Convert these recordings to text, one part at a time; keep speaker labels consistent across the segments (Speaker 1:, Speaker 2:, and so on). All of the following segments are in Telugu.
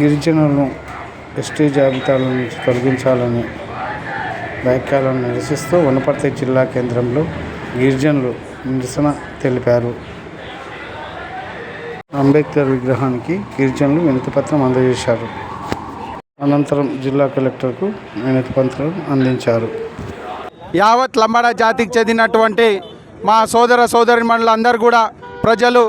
Speaker 1: గిరిజనులను ఎస్టీ జాబితాల నుంచి తొలగించాలని వ్యాఖ్యలను నిరసిస్తూ వనపర్తి జిల్లా కేంద్రంలో గిరిజనులు నిరసన తెలిపారు. అంబేద్కర్ విగ్రహానికి గిరిజనులు వినతిపత్రం అందజేశారు. అనంతరం జిల్లా కలెక్టర్కు వినతిపత్రం అందించారు.
Speaker 2: యావత్ లంబాడా జాతికి చెందినటువంటి మా సోదర సోదరిమణులందరూ కూడా ప్రజలు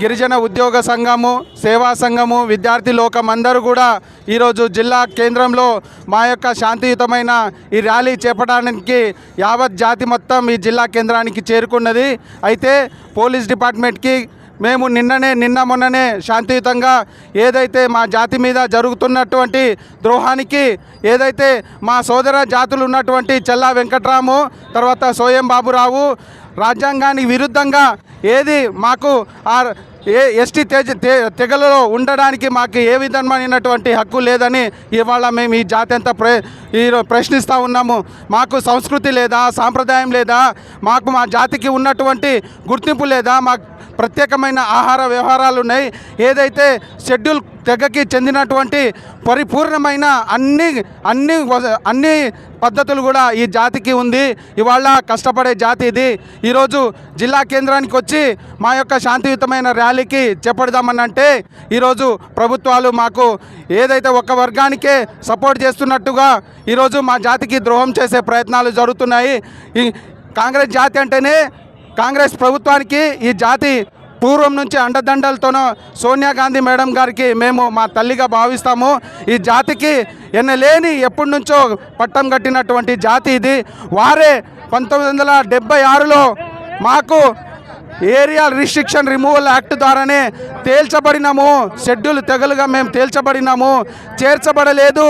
Speaker 2: గిరిజన ఉద్యోగ సంఘము సేవా సంఘము విద్యార్థి లోకం అందరూ కూడా ఈరోజు జిల్లా కేంద్రంలో మా యొక్క శాంతియుతమైన ఈ ర్యాలీ చేపట్టడానికి యావత్ జాతి మొత్తం ఈ జిల్లా కేంద్రానికి చేరుకున్నది. అయితే పోలీస్ డిపార్ట్మెంట్కి మేము నిన్ననే నిన్న మొన్ననే శాంతియుతంగా ఏదైతే మా జాతి మీద జరుగుతున్నటువంటి ద్రోహానికి ఏదైతే మా సోదర జాతులు ఉన్నటువంటి చెల్లా వెంకట్రాము తర్వాత సోయం బాబురావు రాజ్యాంగానికి విరుద్ధంగా ఏది మాకు ఆ ఏ ఎస్టీ తెజ తెగలలో ఉండడానికి మాకు ఏ విధమైనటువంటి హక్కు లేదని ఇవాళ మేము ఈ జాతి అంతా ప్ర ఈరో- ప్రశ్నిస్తూ ఉన్నాము. మాకు సంస్కృతి లేదా సాంప్రదాయం లేదా మాకు మా జాతికి ఉన్నటువంటి గుర్తింపు లేదా మాకు ప్రత్యేకమైన ఆహార వ్యవహారాలు ఉన్నాయి. ఏదైతే షెడ్యూల్ తెగకి చెందినటువంటి పరిపూర్ణమైన అన్ని అన్ని వ- అన్ని పద్ధతులు కూడా ఈ జాతికి ఉంది. ఇవాళ కష్టపడే జాతి ఇది. ఈరోజు జిల్లా కేంద్రానికి వచ్చి మా యొక్క శాంతియుతమైన ర్యాలీకి చెప్పడదామనంటే అంటే ఈరోజు ప్రభుత్వాలు మాకు ఏదైతే ఒక వర్గానికే సపోర్ట్ చేస్తున్నట్టుగా ఈరోజు మా జాతికి ద్రోహం చేసే ప్రయత్నాలు జరుగుతున్నాయి. ఈ కాంగ్రెస్ జాతి అంటేనే కాంగ్రెస్ ప్రభుత్వానికి ఈ జాతి పూర్వం నుంచి అండదండలతోనో సోనియా గాంధీ మేడం గారికి మేము మా తల్లిగా భావిస్తాము. ఈ జాతికి ఎన్నలేని ఎప్పటి నుంచో పట్టం కట్టినటువంటి జాతి ఇది. వారే పంతొమ్మిది వందల డెబ్బై ఆరులో మాకు ఏరియా రిస్ట్రిక్షన్ రిమూవల్ యాక్ట్ ద్వారానే తేల్చబడినాము. షెడ్యూల్ తెగలుగా మేము తేల్చబడినాము. చేర్చబడలేదు.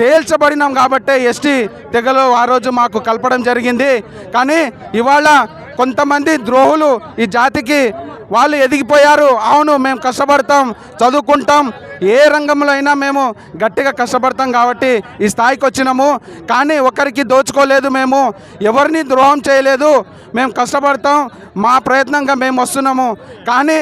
Speaker 2: తేల్చబడినాం కాబట్టే ఎస్టీ తెగలు ఆ రోజు మాకు కలపడం జరిగింది. కానీ ఇవాళ కొంతమంది ద్రోహులు ఈ జాతికి వాళ్ళు ఎదిగిపోయారు. అవును మేము కష్టపడతాం చదువుకుంటాం. ఏ రంగంలో అయినా మేము గట్టిగా కష్టపడతాం కాబట్టి ఈ స్థాయికి వచ్చినాము. కానీ ఒకరికి దోచుకోలేదు మేము. ఎవరిని ద్రోహం చేయలేదు. మేము కష్టపడతాం మా ప్రయత్నంగా మేము వస్తున్నాము. కానీ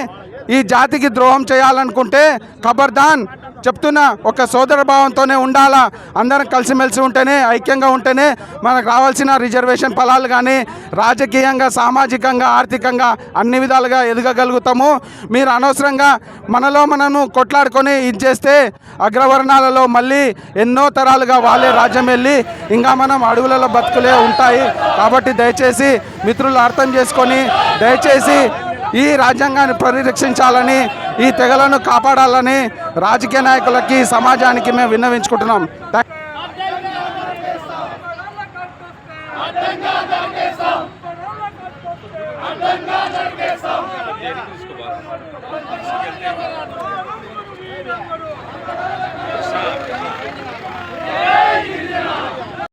Speaker 2: ఈ జాతికి ద్రోహం చేయాలనుకుంటే ఖబర్దాన్ చెప్తున్నా ఒక సోదర భావంతోనే ఉండాలా? అందరం కలిసిమెలిసి ఉంటేనే ఐక్యంగా ఉంటేనే మనకు రావాల్సిన రిజర్వేషన్ ఫలాలు కానీ రాజకీయంగా సామాజికంగా ఆర్థికంగా అన్ని విధాలుగా ఎదగగలుగుతాము. మీరు అనవసరంగా మనలో మనను కొట్లాడుకొని ఇది చేస్తే అగ్రవర్ణాలలో మళ్ళీ ఎన్నో తరాలుగా వాళ్ళే రాజ్యం వెళ్ళి ఇంకా మనం అడవులలో బతుకులే ఉంటాయి. కాబట్టి దయచేసి మిత్రులు అర్థం చేసుకొని దయచేసి ఈ రాజ్యాంగాన్ని పరిరక్షించాలని ఈ తెగలను కాపాడాలని రాజకీయ నాయకులకి సమాజానికి మేము విన్నవించుకుంటున్నాం.